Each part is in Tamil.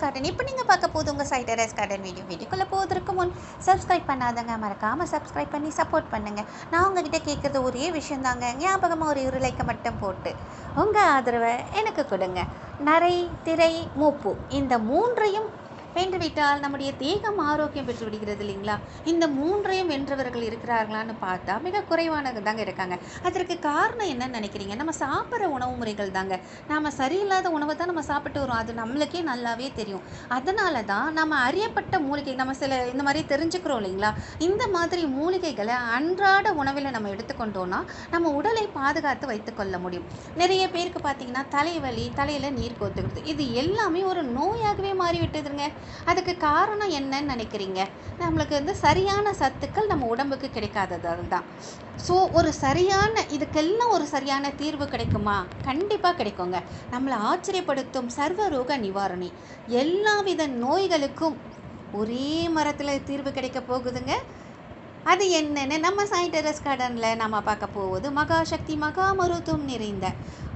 கார்டன் இப்போ நீங்கள் பார்க்க போது உங்கள் சாய் டெரஸ் கார்டன் வீடியோ வீடியோக்குள்ளே போவதற்கு முன் சப்ஸ்கிரைப் பண்ணாதங்க மறக்காமல் சப்ஸ்கிரைப் பண்ணி சப்போர்ட் பண்ணுங்கள் நான் உங்ககிட்ட கேட்குறது ஒரே விஷயம் தாங்க ஞாபகமாக ஒரு இரு மட்டும் போட்டு உங்கள் ஆதரவை எனக்கு கொடுங்க. நரை திரை மூப்பு. இந்த மூன்றையும் வென்றுவிட்டால் நம்முடைய தேகம் ஆரோக்கியம் பெற்று விடுகிறது இல்லைங்களா? இந்த மூன்றையும் வென்றவர்கள் இருக்கிறார்களான்னு பார்த்தா மிக குறைவானது தாங்க இருக்காங்க. அதற்கு காரணம் என்னன்னு நினைக்கிறீங்க? நம்ம சாப்பிட்ற உணவு முறைகள் தாங்க. நாம் சரியில்லாத உணவை தான் நம்ம சாப்பிட்டு வரோம் அது நம்மளுக்கே நல்லாவே தெரியும். அதனால தான் நம்ம அறியப்பட்ட மூலிகை நம்ம சில இந்த மாதிரி தெரிஞ்சுக்கிறோம் இல்லைங்களா? இந்த மாதிரி மூலிகைகளை அன்றாட உணவில் நம்ம எடுத்துக்கொண்டோம்னா நம்ம உடலை பாதுகாத்து வைத்துக்கொள்ள முடியும். நிறைய பேருக்கு பார்த்தீங்கன்னா தலைவலி தலையில் நீர் கோத்துக்கிறது இது எல்லாமே ஒரு நோயாகவே மாறிவிட்டதுங்க. அதுக்கு காரணம் என்னன்னு நினைக்கிறீங்க? நம்மளுக்கு வந்து சரியான சத்துக்கள் நம்ம உடம்புக்கு கிடைக்காததால் தான் ஸோ ஒரு சரியான இதுக்கெல்லாம் ஒரு சரியான தீர்வு கிடைக்குமா? கண்டிப்பாக கிடைக்குங்க. நம்மளை ஆச்சரியப்படுத்தும் சர்வரோக நிவாரணி. எல்லா வித நோய்களுக்கும் ஒரே மரத்தில் தீர்வு கிடைக்க போகுதுங்க. அது என்னென்னு நம்ம சாய் டெரஸ் கார்டனில் நம்ம பார்க்க போவது மகாசக்தி மகா மருத்துவம் நிறைந்த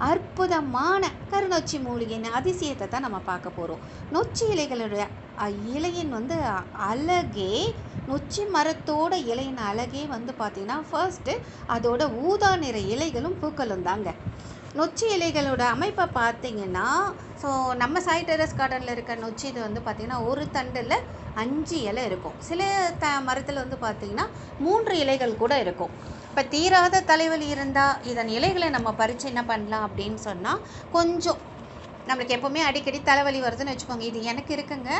அற்புதமான கருநொச்சி மூலிகையின் அதிசயத்தை தான் நம்ம பார்க்க போகிறோம் நொச்சி இலைகளுடைய அ- இலையின் வந்து அழகே நொச்சி மரத்தோட இலையின் அழகே வந்து பார்த்திங்கன்னா ஃபர்ஸ்ட்டு அதோட ஊதா நிற இலைகளும் பூக்களும் தாங்க. நொச்சி இலைகளோட அமைப்பை பார்த்தீங்கன்னா ஸோ நம்ம சாய் டெரஸ் கார்டனில் இருக்க நொச்சி இது வந்து பார்த்திங்கன்னா ஒரு தண்டில் அஞ்சு இலை இருக்கும். சில த மரத்தில் வந்து பார்த்திங்கன்னா மூன்று இலைகள் கூட இருக்கும். இப்போ தீராத தலைவலி இருந்தால் இதன் இலைகளை நம்ம பறித்து என்ன பண்ணலாம் அப்படின்னு சொன்னால் கொஞ்சம் நம்மளுக்கு எப்போவுமே அடிக்கடி தலைவலி வருதுன்னு வச்சுக்கோங்க. இது எனக்கு இருக்குங்க.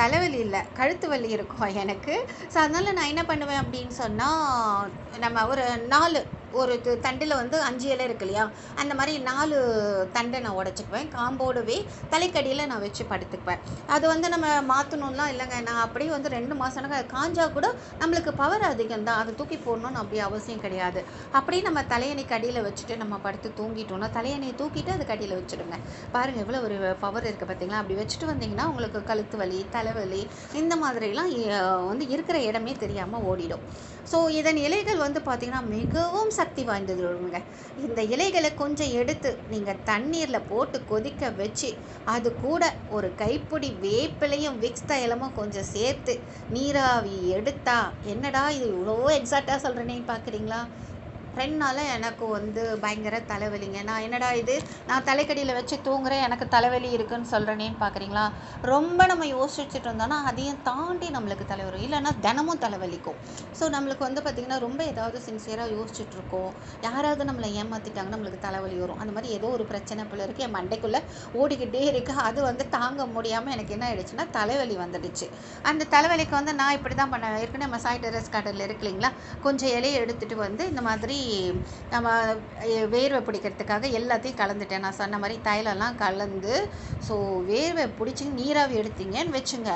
தலைவலி இல்லை. கழுத்து வலி இருக்கும் எனக்கு. ஸோ அதனால் நான் என்ன பண்ணுவேன் அப்படின்னு சொன்னால் நம்ம ஒரு நாலு ஒரு தண்டில் வந்து அஞ்சு இலை இருக்கு இல்லையா? அந்த மாதிரி நாலு தண்டை நான் உடச்சிக்குவேன். காம்போடவே தலைக்கடியில் நான் வச்சு படுத்துக்குவேன். அது வந்து நம்ம மாற்றணும்லாம் இல்லைங்க. நான் அப்படியே வந்து ரெண்டு மாதம் காஞ்சா கூட நம்மளுக்கு பவர் அதிகம் தான். அதை தூக்கி போடணும்னு அப்படி அவசியம் கிடையாது. அப்படியே நம்ம தலையணை கடியில் வச்சுட்டு நம்ம படுத்து தூங்கிட்டோம்னா தலையணையை தூக்கிட்டு அது கடியில் வச்சுடுங்க. பாருங்கள் எவ்வளோ ஒரு பவர் இருக்குது பார்த்தீங்களா? அப்படி வச்சுட்டு வந்தீங்கன்னா உங்களுக்கு கழுத்து வலி தலைவலி இந்த மாதிரிலாம் வந்து இருக்கிற இடமே தெரியாமல் ஓடிடும். ஸோ இதன் இலைகள் வந்து பார்த்திங்கன்னா மிகவும் சக்தி வாய்ந்ததுங்க இந்த இலைகளை கொஞ்சம் எடுத்து நீங்கள் தண்ணீரில் போட்டு கொதிக்க வச்சு அது கூட ஒரு கைப்பிடி வேப்பிலையும் விக்ஸ் தைலமும் கொஞ்சம் சேர்த்து நீராவி எடுத்தா என்னடா இது இவ்வளோ எக்ஸாக்டாக சொல்கிறேனே பார்க்குறீங்களா ஃப்ரெண்ட்னால எனக்கு வந்து பயங்கர தலைவலிங்க. நான் என்னடா இது? நான் தலைக்கடியில் வச்சு தூங்குறேன் எனக்கு தலைவலி இருக்குன்னு சொல்கிறேனேன்னு பார்க்குறீங்களா ரொம்ப நம்ம யோசிச்சுட்டு இருந்தோம்னா அதையும் தாண்டி நம்மளுக்கு தலை வரும் இல்லைன்னா தினமும் தலைவலிக்கும். ஸோ நம்மளுக்கு வந்து பார்த்திங்கன்னா ரொம்ப ஏதாவது சின்சியராக யோசிச்சுட்ருக்கோம் யாராவது நம்மளை ஏமாற்றிட்டாங்கன்னா நம்மளுக்கு தலைவலி வரும். அந்த மாதிரி ஏதோ ஒரு பிரச்சனை போல இருக்குது என் மண்டைக்குள்ளே ஓடிக்கிட்டே இருக்குது அது வந்து தாங்க முடியாமல் எனக்கு என்ன ஆயிடுச்சுன்னா தலைவலி வந்துடுச்சு. அந்த தலைவலிக்கு வந்து நான் இப்படி தான் பண்ண ஏற்கனவே நம்ம சாய் டெரஸ் கார்டனில் இருக்கு இல்லைங்களா? கொஞ்சம் இலையை எடுத்துகிட்டு வந்து இந்த மாதிரி நம்ம வேர்வை பிடிக்கிறதுக்காக எல்லாத்தையும் கலந்துட்டேன். நான் சொன்ன மாதிரி தைலம்லாம் கலந்து ஸோ வேர்வை பிடிச்சி நீராவி எடுத்தீங்கன்னு வச்சுங்க.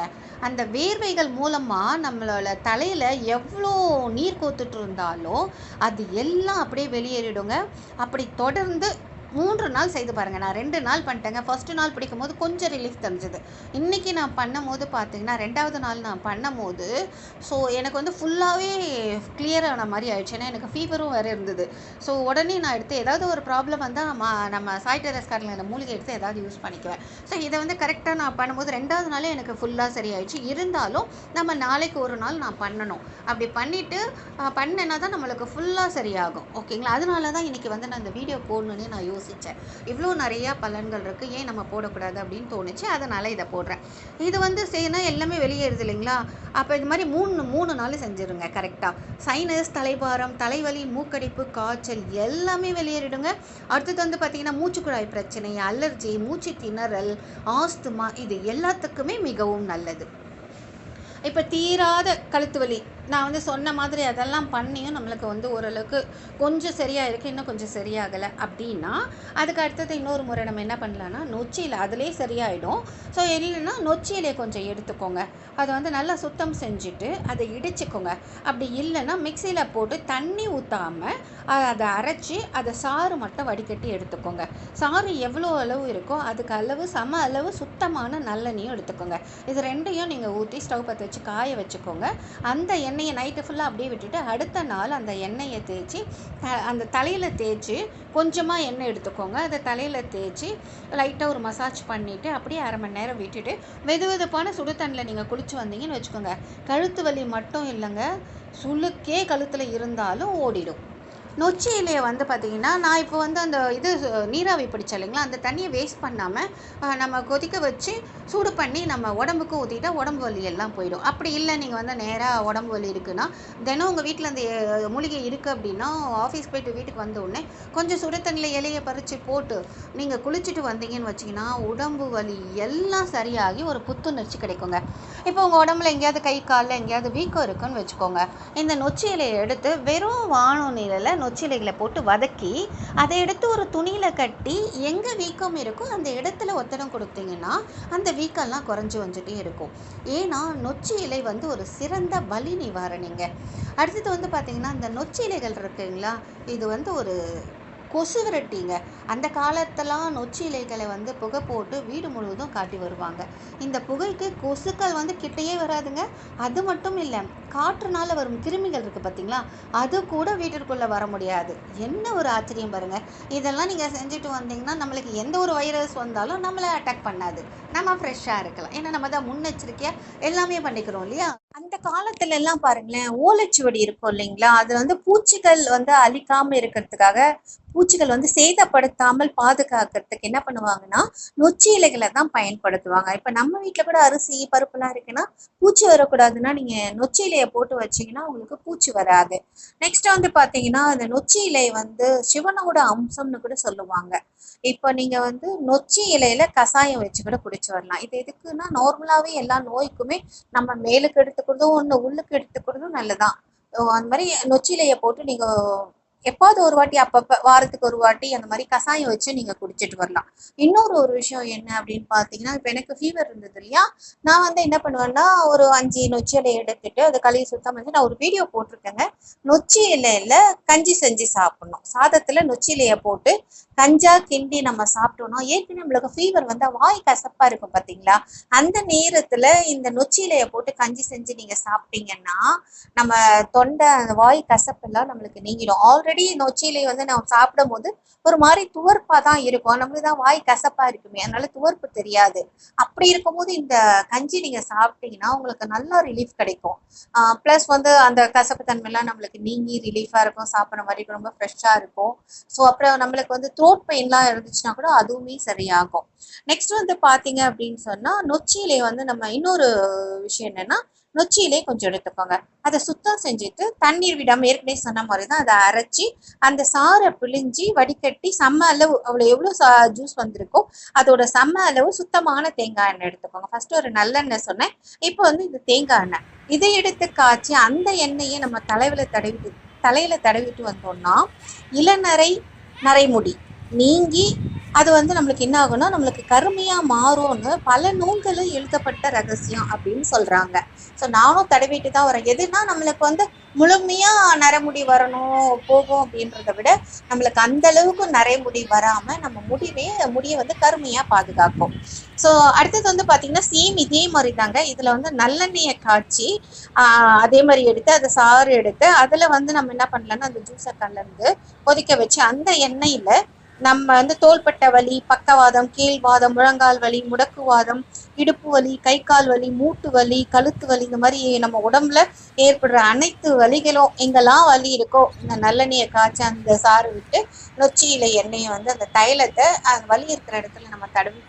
அந்த வேர்வைகள் மூலமாக நம்மளோட தலையில் எவ்வளோ நீர் கோத்துட்டு இருந்தாலும் அது எல்லாம் அப்படியே வெளியேறிடுங்க. அப்படி தொடர்ந்து மூன்று நாள் செய்து பாருங்கள் நான் ரெண்டு நாள் பண்ணிட்டேங்க. ஃபஸ்ட்டு நாள் பிடிக்கும் போது கொஞ்சம் ரிலீஃப் தெரிஞ்சது இன்றைக்கி நான் பண்ணும்போது பார்த்தீங்கன்னா ரெண்டாவது நாள் நான் பண்ணும்போது ஸோ எனக்கு வந்து ஃபுல்லாகவே கிளியரான மாதிரி ஆயிடுச்சு. ஏன்னா எனக்கு ஃபீவரும் வேறு இருந்தது. ஸோ உடனே நான் எடுத்து ஏதாவது ஒரு ப்ராப்ளம் வந்தால் நம்ம நம்ம சாய் இந்த மூலிகை எடுத்து ஏதாவது யூஸ் பண்ணிக்குவேன். ஸோ இதை வந்து கரெக்டாக நான் பண்ணும்போது ரெண்டாவது நாளே எனக்கு ஃபுல்லாக சரியாயிடுச்சு. இருந்தாலும் நம்ம நாளைக்கு ஒரு நாள் நான் பண்ணணும். அப்படி பண்ணிவிட்டு பண்ணேன்னா தான் நம்மளுக்கு ஃபுல்லாக சரியாகும். ஓகேங்களா அதனால தான் இன்றைக்கி வந்து நான் இந்த வீடியோ போடணுன்னே நான் யோசித்தேன் இவ்வளோ நிறையா பலன்கள் இருக்குது ஏன் நம்ம போடக்கூடாது அப்படின்னு தோணுச்சு. அதனால் இதை போடுறேன். இது வந்து செய்யணும் எல்லாமே வெளியேறுது இல்லைங்களா? அப்போ இது மாதிரி மூணு மூணு நாள் செஞ்சுருங்க கரெக்டாக சைனஸ் தலைபாரம் தலைவலி மூக்கடிப்பு காய்ச்சல் எல்லாமே வெளியேறிடுங்க. அடுத்தது வந்து பார்த்திங்கன்னா மூச்சுக்குழாய் பிரச்சனை அலர்ஜி மூச்சு திணறல் ஆஸ்துமா இது எல்லாத்துக்குமே மிகவும் நல்லது. இப்போ தீராத கழுத்து வலி நான் வந்து சொன்ன மாதிரி அதெல்லாம் பண்ணியும் நம்மளுக்கு வந்து ஓரளவுக்கு கொஞ்சம் சரியாக இருக்குது இன்னும் கொஞ்சம் சரியாகலை அப்படின்னா அதுக்கு அடுத்தது இன்னொரு முறை நம்ம என்ன பண்ணலான்னா நொச்சியில் அதிலே சரியாயிடும். ஸோ இல்லைன்னா நொச்சியிலே கொஞ்சம் எடுத்துக்கோங்க. அதை வந்து நல்லா சுத்தம் செஞ்சுட்டு அதை இடிச்சுக்கோங்க. அப்படி இல்லைன்னா மிக்சியில் போட்டு தண்ணி ஊற்றாமல் அதை அரைச்சி அதை சாறு மட்டும் வடிகட்டி எடுத்துக்கோங்க. சாறு எவ்வளோ அளவு இருக்கோ அதுக்கு அளவு சம அளவு சுத்தமான நல்லெண்ணையும் எடுத்துக்கோங்க. இது ரெண்டையும் நீங்கள் ஊற்றி ஸ்டவ் பற்ற வச்சு காய வச்சுக்கோங்க. அந்த எண்ணெய் எண்ணெயை நைட்டு ஃபுல்லாக அப்படியே விட்டுட்டு அடுத்த நாள் அந்த எண்ணெயை தேய்ச்சி த- அந்த தலையில் தேய்ச்சி கொஞ்சமாக எண்ணெய் எடுத்துக்கோங்க. அதை தலையில் தேய்ச்சி லைட்டாக ஒரு மசாஜ் பண்ணிவிட்டு அப்படியே அரை மணி நேரம் விட்டுட்டு வெது வெதுப்பான சுடு தண்ணியில் நீங்கள் குளிச்சு வந்தீங்கன்னு வச்சுக்கோங்க. கழுத்து வலி மட்டும் இல்லைங்க. சுளுக்கே கழுத்தில் இருந்தாலும் ஓடிடும். நொச்சி இலையை வந்து பார்த்தீங்கன்னா நான் இப்போ வந்து அந்த இது நீராவி பிடிச்ச இல்லைங்களா? அந்த தண்ணியை வேஸ்ட் பண்ணாமல் நம்ம கொதிக்க வச்சு சூடு பண்ணி நம்ம உடம்புக்கு ஊற்றிட்டா உடம்பு வலி எல்லாம் போயிடும். அப்படி இல்லை நீங்கள் வந்து நேராக உடம்பு வலி இருக்குன்னா தினம் உங்கள் வீட்டில் அந்த மூலிகை இருக்குது அப்படின்னா ஆஃபீஸ் போயிட்டு வீட்டுக்கு வந்த உடனே கொஞ்சம் சுடு தண்ணியில் இலையை பறித்து போட்டு நீங்கள் குளிச்சுட்டு வந்தீங்கன்னு வச்சிங்கன்னா உடம்பு வலி எல்லாம் சரியாகி ஒரு புத்துணர்ச்சி கிடைக்குங்க. இப்போ உங்கள் உடம்புல எங்கேயாவது கை காலில் எங்கேயாவது வீக்கம் இருக்குன்னு வச்சுக்கோங்க. இந்த நொச்சி இலையை எடுத்து வெறும் வானம் நொச்சிலைகளை போட்டு வதக்கி அதை எடுத்து ஒரு துணியில் கட்டி எங்கே வீக்கம் இருக்கோ அந்த இடத்துல ஒத்தடம் கொடுத்தீங்கன்னா அந்த வீக்கம்லாம் குறைஞ்சி வந்துட்டே இருக்கும். ஏன்னா நொச்சி இலை வந்து ஒரு சிறந்த வலி நிவாரணிங்க. அடுத்தது வந்து பார்த்திங்கன்னா இந்த நொச்சி இலைகள் இருக்குங்களா? இது வந்து ஒரு கொசு விரட்டிங்க அந்த காலத்தெல்லாம் நொச்சி இலைகளை வந்து புகை போட்டு வீடு முழுவதும் காட்டி வருவாங்க. இந்த புகைக்கு கொசுக்கள் வந்து கிட்டேயே வராதுங்க. அது மட்டும் இல்லை காற்றுனால வரும் கிருமிகள் இருக்குது பார்த்தீங்களா அது கூட வீட்டிற்குள்ளே வர முடியாது. என்ன ஒரு ஆச்சரியம் பாருங்கள் இதெல்லாம் நீங்கள் செஞ்சுட்டு வந்தீங்கன்னா நம்மளுக்கு எந்த ஒரு வைரஸ் வந்தாலும் நம்மளை அட்டாக் பண்ணாது. நம்ம ஃப்ரெஷ்ஷாக இருக்கலாம். ஏன்னா நம்ம தான் முன்னெச்சரிக்கையாக எல்லாமே பண்ணிக்கிறோம் இல்லையா? அந்த காலத்துல எல்லாம் பாருங்களேன் ஓலைச்சுவடி இருக்கும் இல்லைங்களா? அதுல வந்து பூச்சிகள் வந்து அழிக்காம இருக்கிறதுக்காக பூச்சிகள் வந்து சேதப்படுத்தாமல் பாதுகாக்கிறதுக்கு என்ன பண்ணுவாங்கன்னா நொச்சி இலைகளை தான் பயன்படுத்துவாங்க. இப்ப நம்ம வீட்டுல கூட அரிசி பருப்பு எல்லாம் இருக்குன்னா பூச்சி வரக்கூடாதுன்னா நீங்க நொச்சி இலையை போட்டு வச்சீங்கன்னா உங்களுக்கு பூச்சி வராது. நெக்ஸ்ட் வந்து பாத்தீங்கன்னா அந்த நொச்சி இலை வந்து சிவனோட அம்சம்னு கூட சொல்லுவாங்க. இப்போ நீங்க வந்து நொச்சி இலையில கசாயம் வச்சு கூட குடிச்சு வரலாம். இது எதுக்குன்னா நார்மலாவே எல்லா நோய்க்குமே நம்ம மேலுக்கு எடுத்துக்கிறதும் ஒன்று உள்ளுக்கு எடுத்துக்கிறதும் நல்லதான் அந்த மாதிரி நொச்சி இலையை போட்டு நீங்க எப்பாவது ஒரு வாட்டி அப்பப்ப வாரத்துக்கு ஒரு வாட்டி அந்த மாதிரி கஷாயம் வச்சு நீங்க குடிச்சிட்டு வரலாம். இன்னொரு ஒரு விஷயம் என்ன அப்படின்னு பாத்தீங்கன்னா இப்போ எனக்கு ஃபீவர் இருந்தது இல்லையா? நான் வந்து என்ன பண்ணுவேன்னா ஒரு அஞ்சு நொச்சி இலை எடுத்துட்டு அதை கழுவி சுத்தம் பண்ணி நான் ஒரு வீடியோ போட்டிருக்கேங்க. நொச்சி இலையில கஞ்சி செஞ்சு சாப்பிடணும். சாதத்துல நொச்சி இலையை போட்டு கஞ்சா கிண்டி நம்ம சாப்பிட்டோம்னா ஏற்கனவே நம்மளுக்கு ஃபீவர் வந்து வாய் கசப்பா இருக்கும் பாத்தீங்களா? அந்த நேரத்துல இந்த நொச்சிலைய போட்டு கஞ்சி செஞ்சு நீங்க சாப்பிட்டீங்கன்னா நம்ம தொண்டை அந்த வாய் கசப்பெல்லாம் நம்மளுக்கு நீங்கிடும். ஆல்ரெடி நொச்சிலை வந்து நம்ம சாப்பிடும் போது ஒரு மாதிரி துவர்ப்பா தான் இருக்கும். நம்மளுக்கு தான் வாய் கசப்பா இருக்குமே. அதனால துவர்ப்பு தெரியாது. அப்படி இருக்கும்போது இந்த கஞ்சி நீங்க சாப்பிட்டீங்கன்னா உங்களுக்கு நல்லா ரிலீஃப் கிடைக்கும். ப்ளஸ் வந்து அந்த கசப்பு தன்மைலாம் நம்மளுக்கு நீங்கி ரிலீஃபா இருக்கும். சாப்பிட்ற மாதிரி ரொம்ப ஃப்ரெஷ்ஷா இருக்கும். ஸோ அப்புறம் நம்மளுக்கு வந்து த்ரோட் பெயின்லாம் இருந்துச்சுன்னா கூட அதுவுமே சரியாகும். நெக்ஸ்ட் வந்து பார்த்தீங்க அப்படின்னு சொன்னால் நொச்சியிலே வந்து நம்ம இன்னொரு விஷயம் என்னன்னா நொச்சியிலே கொஞ்சம் எடுத்துக்கோங்க. அதை சுத்தம் செஞ்சுட்டு தண்ணீர் விடாம ஏற்கனவே சொன்ன மாதிரி தான் அதை அரைச்சி அந்த சாறை பிழிஞ்சி வடிகட்டி செம்ம அளவு அவ்வளோ எவ்வளோ சா ஜூஸ் வந்திருக்கோ அதோட செம்ம அளவு சுத்தமான தேங்காய் எண்ணெய் எடுத்துக்கோங்க. ஃபர்ஸ்ட் ஒரு நல்லெண்ணெய் சொன்னேன். இப்போ வந்து இது தேங்காய் எண்ணெய். இதை எடுத்து காய்ச்சி அந்த எண்ணெயை நம்ம தலைவில் தடவி தலையில தடவிட்டு வந்தோம்னா இளநரை நரைமுடி நீங்கி அது வந்து நம்மளுக்கு என்ன ஆகும்னா நம்மளுக்கு கருமையா மாறும்னு பல நூல்களும் எழுதப்பட்ட ரகசியம் அப்படின்னு சொல்றாங்க. ஸோ நானும் தடவிட்டு தான் வரேன். எதுனா நம்மளுக்கு வந்து முழுமையா நரைமுடி வரணும் போகும் அப்படின்றத விட நம்மளுக்கு அந்த அளவுக்கு நரைமுடி வராம நம்ம முடிவே முடியை வந்து கருமையா பாதுகாக்கும். ஸோ அடுத்தது வந்து பாத்தீங்கன்னா சேம் இதே மாதிரி தாங்க இதுல வந்து நல்லெண்ணெயை காய்ச்சி ஆஹ் அதே மாதிரி எடுத்து அதை சாறு எடுத்து அதுல வந்து நம்ம என்ன பண்ணலாம்னா அந்த ஜூஸை கலந்து கொதிக்க வச்சு அந்த எண்ணெயில நம்ம வந்து தோள்பட்ட வலி பக்கவாதம் கீழ்வாதம் முழங்கால் வலி முடக்குவாதம் இடுப்பு வலி கை கால் வலி மூட்டு வலி கழுத்து வலி இந்த மாதிரி நம்ம உடம்புல ஏற்படுற அனைத்து வலிகளும் எங்கெல்லாம் வலி இருக்கோ இந்த நல்லெண்ணெயை காய்ச்சி அந்த சாறு விட்டு நொச்சியில எண்ணெயை வந்து அந்த தைலத்தை அந்த வலி இருக்கிற இடத்துல நம்ம தடவிட்டு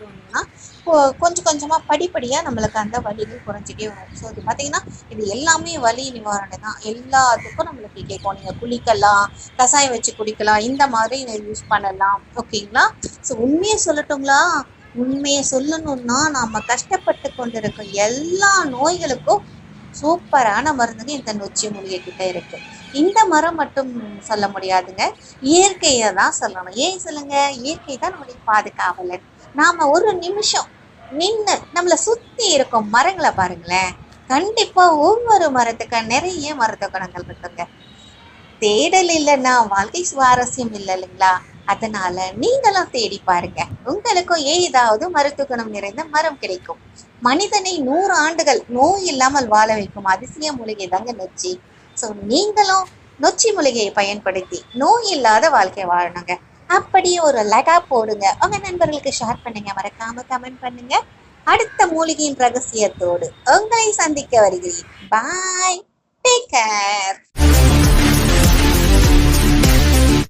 கொஞ்சம் கொஞ்சமா படிப்படியா நம்மளுக்கு அந்த வலிகள் குறைஞ்சிட்டே வரும். ஸோ இது பாத்தீங்கன்னா இது எல்லாமே வலி நிவாரணம் தான். எல்லாத்துக்கும் நம்மளுக்கு கேட்கும். நீங்க குளிக்கலாம் கசாயம் வச்சு குடிக்கலாம் இந்த மாதிரி யூஸ் பண்ணலாம். ஓகேங்களா ஸோ உண்மையை சொல்லட்டுங்களா? உண்மையை சொல்லணும்னா நாம கஷ்டப்பட்டு கொண்டிருக்கும் எல்லா நோய்களுக்கும் சூப்பரான மருந்துங்க இந்த நொச்சி மூலிகை கிட்ட இருக்கு. இந்த மரம் மட்டும் சொல்ல முடியாதுங்க. இயற்கையை தான் சொல்லணும். ஏன் சொல்லுங்க? இயற்கை தான் நம்மளுடைய பாதுகாவலன் நாம ஒரு நிமிஷம் நின்று நம்மளை சுத்தி இருக்கும் மரங்களை பாருங்களேன். கண்டிப்பா ஒவ்வொரு மரத்துக்கு நிறைய மருத்துவ குணங்கள் இருக்குங்க. தேடல் இல்லைன்னா வாழ்க்கை சுவாரஸ்யம் இல்லை இல்லைங்களா? அதனால நீங்களும் தேடி பாருங்க. உங்களுக்கும் ஏதாவது மருத்துவ குணம் நிறைந்த மரம் கிடைக்கும். மனிதனை நூறு ஆண்டுகள் நோய் இல்லாமல் வாழ வைக்கும் அதிசய மூலிகை தாங்க நொச்சி. ஸோ நீங்களும் நொச்சி மூலிகையை பயன்படுத்தி நோய் இல்லாத வாழ்க்கை வாழணுங்க. அப்படியே ஒரு லகா போடுங்க. உங்க நண்பர்களுக்கு ஷேர் பண்ணுங்க. மறக்காம கமெண்ட் பண்ணுங்க. அடுத்த மூலிகையின் ரகசியத்தோடு உங்களை சந்திக்க வருகிறேன். Bye take care